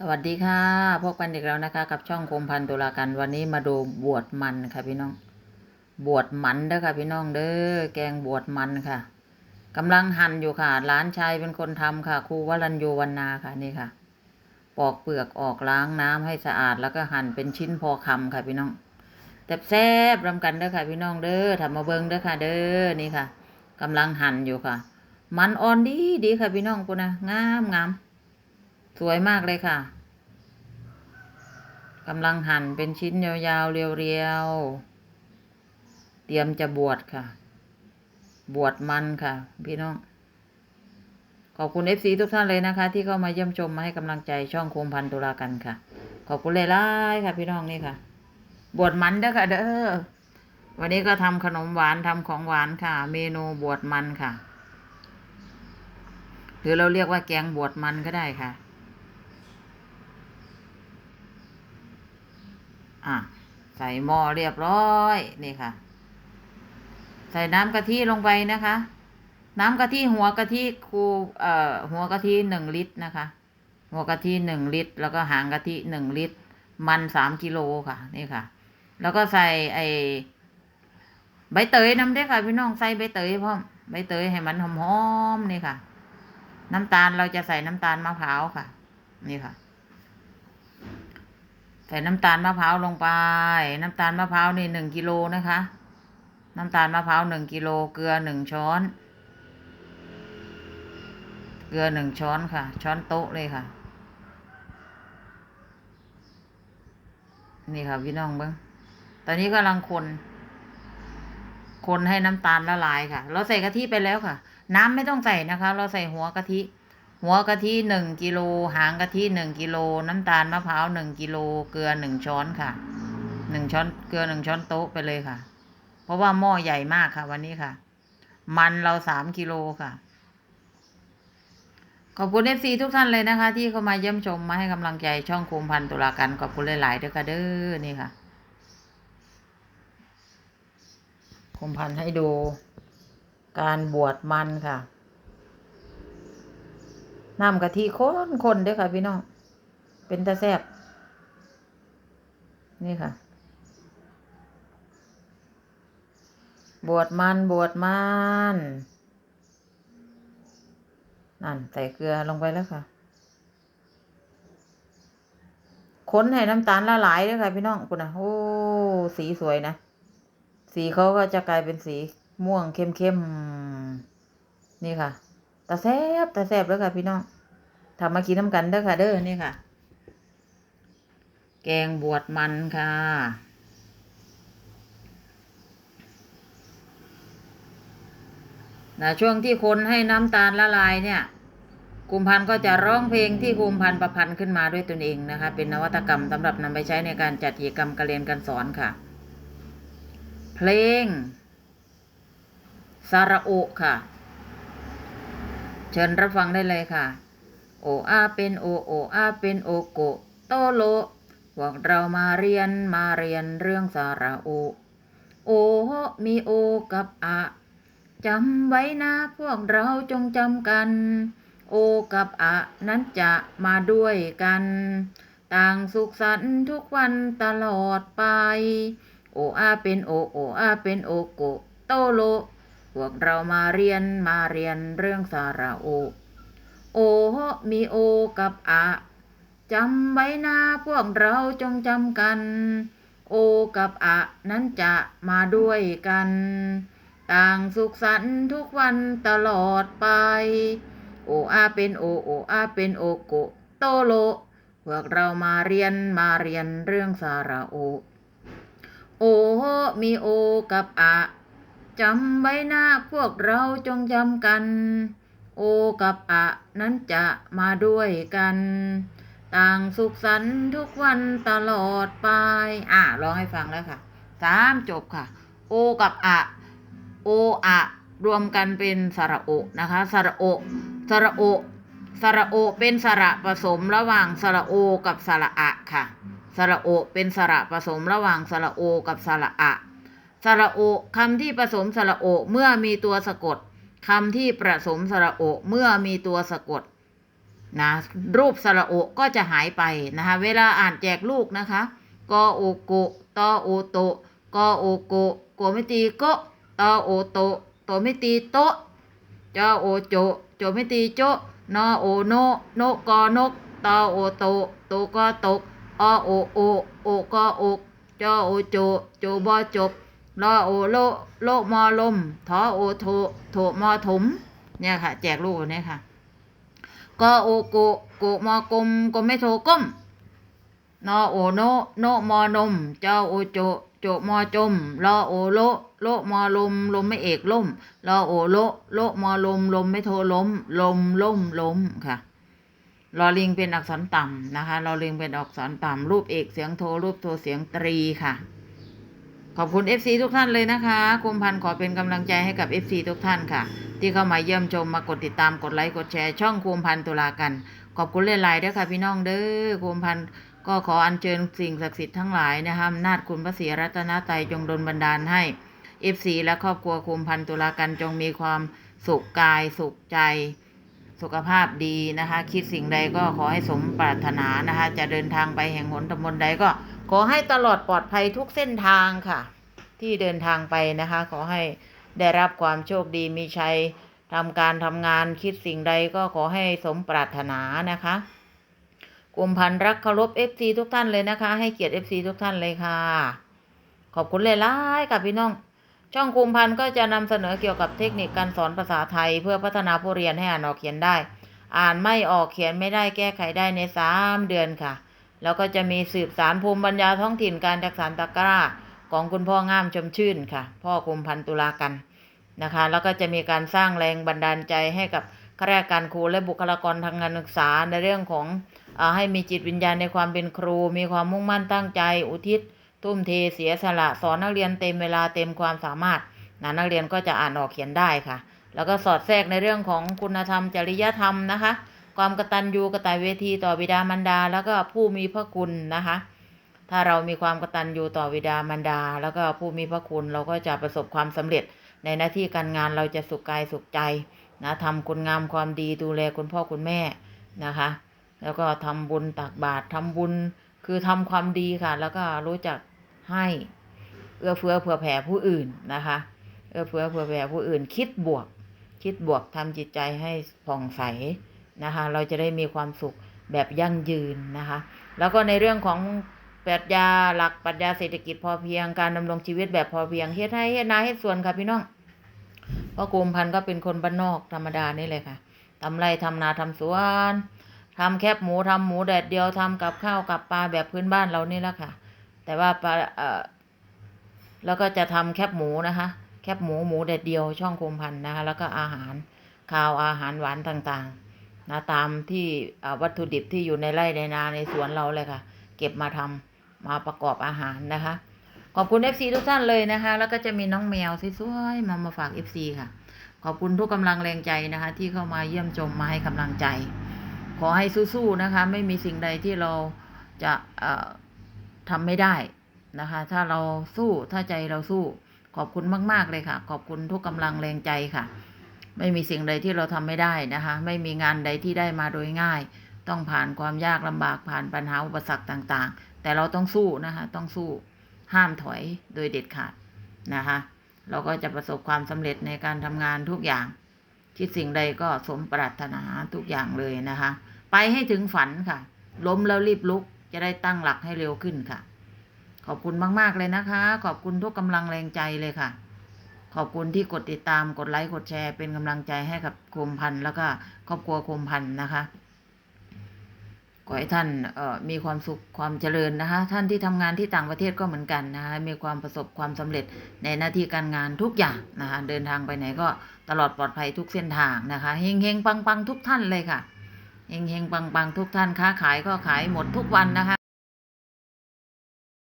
สวัสดีค่ะ พบกันอีกแล้วนะคะ กับช่องคมพันตุลากันวันนี้มาดูบวชมันค่ะพี่น้อง บวชมันเด้อค่ะ พี่น้องเด้อแกงบวชมันค่ะกำลังหั่นอยู่ค่ะหลานชายเป็นคนทำค่ะครูวรัญโยวันนาค่ะนี่ค่ะ ปอกเปลือกออกล้างน้ำให้สะอาดแล้วก็หั่นเป็นชิ้นพอคำค่ะพี่น้องแต่แซ่บรำกันเด้อค่ะ พี่น้องเด้อทำมาเบิ้งเด้อค่ะ เด้อนี่ค่ะกำลังหั่นอยู่ค่ะ มันอ่อนดีดีค่ะพี่น้องกูนะงามงาม สวยมากเลยค่ะกำลังหั่นเป็นชิ้นยาวๆ เรียวๆ เตรียมจะบวชค่ะ บวชมันค่ะ พี่น้อง ขอบคุณเอฟซีทุกท่านเลยนะคะ ที่เข้ามาเยี่ยมชมมาให้กำลังใจช่องโคมพันตุลากันค่ะ ขอบคุณเลยล่ายๆค่ะ พี่น้องนี่ค่ะ บวชมันเด้อค่ะ เด้อ วันนี้ก็ทำขนมหวานทำของหวานค่ะ เมนูบวชมันค่ะ หรือเราเรียกว่าแกงบวชมันก็ได้ค่ะ อะใส่หม้อเรียบร้อยนี่ค่ะ ใส่น้ำกะทิลงไปนะคะ น้ำกะทิหัวกะทิคูเอ่อหัวกะทิหนึ่งลิตรนะคะ หัวกะทิหนึ่งลิตร แล้วก็หางกะทิหนึ่งลิตร มันสามกิโลค่ะนี่ค่ะ แล้วก็ใส่ไอใบเตยน้ำเด้อค่ะพี่น้องใส่ใบเตยพร้อมใบเตยให้มันหอมๆนี่ค่ะ น้ำตาลเราจะใส่น้ำตาลมะพร้าวค่ะ นี่ค่ะ ใส่น้ำตาลมะพร้าวลงไป น้ำตาลมะพร้าวนี่หนึ่งกิโลนะคะ น้ำตาลมะพร้าวหนึ่งกิโล เกลือหนึ่งช้อน เกลือหนึ่งช้อนค่ะ ช้อนโต๊ะเลยค่ะ นี่ค่ะพี่น้องเบิ้งตอนนี้กำลังคน คนให้น้ำตาลละลายค่ะ เราใส่กะทิไปแล้วค่ะ น้ำไม่ต้องใส่นะคะ เราใส่หัวกะทิ หัวกะทิหนึ่งกิโล หางกะทิหนึ่งกิโล น้ำตาลมะพร้าวหนึ่งกิโล เกลือหนึ่งช้อนค่ะ หนึ่งช้อนเกลือหนึ่งช้อนโต๊ะไปเลยค่ะ เพราะว่าหม้อใหญ่มากค่ะ วันนี้ค่ะ มันเราสามกิโลค่ะ ขอบคุณเอฟซีทุกท่านเลยนะคะ ที่เข้ามาเยี่ยมชมมาให้กำลังใจช่องโคมพันตุลากันขอบคุณหลายๆด้วยค่ะเด้อนี่ค่ะโคมพันให้ดู การบวชมันค่ะ น้ำกะทิข้นคนๆเด้อค่ะ พี่น้อง เป็นตาแซบนี่ค่ะ บวชมันบวชมันนั่นใส่เกลือลงไปแล้วค่ะ ค้นให้น้ำตาลละลายด้วยค่ะพี่น้องคุณนะโอ้สีสวยนะ สีเขาก็จะกลายเป็นสีม่วงเข้มๆนี่ค่ะ ตาแซบตาแซบแล้วค่ะพี่น้องทำมากินน้ำกันเด้อค่ะ เด้อนี่ค่ะ แกงบวชมันค่ะนะช่วงที่คนให้น้ำตาลละลายเนี่ยกุมพันก็จะร้องเพลงที่กุมพันประพันธ์ขึ้นมาด้วยตนเองนะคะ เป็นนวัตกรรมสำหรับนำไปใช้ในการจัดกิจกรรมการเรียนการสอนค่ะ เพลง สาระโอค่ะ ชิญรับฟังได้เลยค่ะ โออาเป็นโอโออาเป็นโอโกโตโลพวกเรามาเรียนมาเรียนเรื่องสาระโอ โอมีโอกับอะจำไว้นะพวกเราจงจำกัน โอกับอะนั้นจะมาด้วยกัน ต่างสุขสันต์ทุกวันตลอดไป โออาเป็นโอโออาเป็นโอโกโตโล วกเรามาเรียนมาเรียนเรื่องสาระโอ โอมีโอกับอะจำไว้นะพวกเราจงจำกัน โอกับอะนั้นจะมาด้วยกัน ต่างสุขสันต์ทุกวันตลอดไป โออาเป็นโอโออาเป็นโอโกโตโลพวกเรามาเรียนมาเรียนเรื่องสาระโอ โอมีโอกับอะ จำไว้นะพวกเราจงจำกัน โอกับอะนั้นจะมาด้วยกัน ต่างสุขสันต์ทุกวันตลอดไป อะร้องให้ฟังแล้วค่ะสามจบค่ะ โอกับอะโออะรวมกันเป็นสระโอนะคะสระโอสระโอสระโอเป็นสระผสมระหว่างสระโอกับสระอะค่ะสระโอเป็นสระผสมระหว่างสระโอกับสระอะ สระโอคำที่ผสมสระโอเมื่อมีตัวสะกดคำที่ผสมสระโอเมื่อมีตัวสะกดนะรูปสระโอก็จะหายไปนะคะเวลาอ่านแจกลูกนะคะกโอโกตโอโตกโอโกโกไม่ตีโกตโอโตโตไม่ตีโตจโอโจโจไม่ตีโจนโอโนโนกอนกตโอโตโตก็ตกอโอโอโอก็อกจโอโจโจบอจบ ลอโอโลโลมอลมทอโอโทโถมอถมเนี่ยค่ะ แจกลูกเนี่ยค่ะกอโอโกโกมอกลมกลมไม่โทก้มนอโอโนโนมอนมเจ้าโอโจโจมอจมลอโอโลโลมอลมลมไม่เอกล่มลอโอโลโลมอลมลมไม่โทล้มลมล่มล้มค่ะลอลิงเป็นอักษรต่ำนะคะลอลิงเป็นอักษรต่ำรูปเอกเสียงโทรูปโทเสียงตรีค่ะ ขอบคุณ FC ทุกท่านเลยนะคะคุมพันขอเป็นกำลังใจให้กับ FC ทุกท่านค่ะ ที่เข้ามาเยี่ยมชมมากดติดตามกดไลค์กดแชร์ช่องคุมพันตุลากัน ขอบคุณหลายๆด้วยค่ะพี่น้องเด้อคุมพันก็ขออัญเชิญสิ่งศักดิ์สิทธิ์ทั้งหลายนะคะอำนาจคุณพระศรีรัตนตรัยจงดลบันดาลให้ FC และครอบครัวคุมพันตุลากันจงมีความสุขกายสุขใจ สุขภาพดีนะคะ คิดสิ่งใดก็ขอให้สมปรารถนานะคะ จะเดินทางไปแห่งหนตำบลใดก็ ขอให้ตลอดปลอดภัยทุกเส้นทางค่ะ ที่เดินทางไปนะคะ ขอให้ได้รับความโชคดีมีชัยทำการทำงานคิดสิ่งใดก็ขอให้สมปรารถนานะคะกลุ่มพันรักเคารพ FC ทุกท่านเลยนะคะ ให้เกียรติ FC ทุกท่านเลยค่ะ ขอบคุณเลยล่ายๆกับพี่น้อง ช่องคุมพันก็จะนำเสนอเกี่ยวกับเทคนิคการสอนภาษาไทย เพื่อพัฒนาผู้เรียนให้อ่านออกเขียนได้ อ่านไม่ออกเขียนไม่ได้แก้ไขได้ในสามเดือนค่ะ แล้วก็จะมีสืบสารภูมิปัญญาท้องถิ่นการจักสารตะกร้าของคุณพ่องามชมชื่นค่ะ พ่อคุมพันตุลากันนะคะ แล้วก็จะมีการสร้างแรงบันดาลใจให้กับข้าราชการครูและบุคลากรทางการศึกษาในเรื่องของอให้มีจิตวิญญาณในความเป็นครู มีความมุ่งมั่นตั้งใจ อุทิศ ทุ่มเทเสียสละสอนนักเรียนเต็มเวลาเต็มความสามารถนะนักเรียนก็จะอ่านออกเขียนได้ค่ะ แล้วก็สอดแทรกในเรื่องของคุณธรรมจริยธรรมนะคะ ความกตัญญูกตเวทีต่อบิดามารดา แล้วก็ผู้มีพระคุณนะคะ ถ้าเรามีความกตัญญูต่อบิดามารดา แล้วก็ผู้มีพระคุณเราก็จะประสบความสำเร็จ ในหน้าที่การงานเราจะสุขกายสุขใจนะทำคุณงามความดีดูแลคุณพ่อคุณแม่นะคะ แล้วก็ทำบุญตักบาตรทำบุญคือทำความดีค่ะ แล้วก็รู้จักให้เอื้อเฟื้อเผื่อแผ่ผู้อื่นนะคะ เอื้อเฟื้อเผื่อแผ่ผู้อื่นคิดบวก คิดบวกทำจิตใจให้ผ่องใส นะคะ เราจะได้มีความสุขแบบยั่งยืนนะคะ แล้วก็ในเรื่องของปรัชญาหลักปรัชญาเศรษฐกิจพอเพียงการดำรงชีวิตแบบพอเพียงเฮ็ดให้เฮ็ดนาเฮ็ดสวนค่ะพี่น้องเพราะกรมพันธ์ก็เป็นคนบ้านนอกธรรมดานี่เลยค่ะทำไรทำนาทำสวนทำแคบหมูทำหมูแดดเดียวทำกับข้าวกับปลาแบบพื้นบ้านเรานี่แหละค่ะ แต่ว่าปลาเอ่อแล้วก็จะทำแคบหมูนะคะ แคบหมูหมูแดดเดียวช่องโคมพันธ์นะคะแล้วก็อาหารข้าวอาหารหวานต่างๆ นะตามที่วัตถุดิบที่อยู่ในไร่ในนาในสวนเราเลยค่ะ เก็บมาทำมาประกอบอาหารนะคะ ขอบคุณ FC ทุกท่านเลยนะคะ แล้วก็จะมีน้องแมวสวยๆมามาฝาก FC ค่ะ ขอบคุณทุกกำลังแรงใจนะคะ ที่เข้ามาเยี่ยมชมมาให้กำลังใจ ขอให้สู้ๆนะคะ ไม่มีสิ่งใดที่เราจะทำไม่ได้นะคะ ถ้าเราสู้ถ้าใจเราสู้ ขอบคุณมาก ๆ เลยค่ะ ขอบคุณทุกกำลังแรงใจค่ะ ไม่มีสิ่งใดที่เราทำไม่ได้นะคะ ไม่มีงานใดที่ได้มาโดยง่าย ต้องผ่านความยากลำบากผ่านปัญหาอุปสรรคต่างๆ แต่เราต้องสู้นะคะ ต้องสู้ห้ามถอยโดยเด็ดขาดนะคะ เราก็จะประสบความสำเร็จในการทำงานทุกอย่าง คิดสิ่งใดก็สมปรารถนาทุกอย่างเลยนะคะ ไปให้ถึงฝันค่ะ ล้มแล้วรีบลุกจะได้ตั้งหลักให้เร็วขึ้นค่ะ ขอบคุณมาก ๆ เลยนะคะ ขอบคุณทุกกำลังแรงใจเลยค่ะ ขอบคุณที่กดติดตามกดไลค์กดแชร์ เป็นกำลังใจให้กับโคมพันธ์แล้วก็ครอบครัวโคมพันธ์นะคะขอให้ท่านมีความสุขความเจริญนะคะท่านที่ทำงานที่ต่างประเทศก็เหมือนกันนะคะมีความประสบความสำเร็จในหน้าที่การงานทุกอย่างนะคะเดินทางไปไหนก็ตลอดปลอดภัยทุกเส้นทางนะคะเฮงเฮงปังปังทุกท่านเลยค่ะเฮงเฮงปังปังทุกท่านค้าขายก็ขายหมดทุกวันนะคะ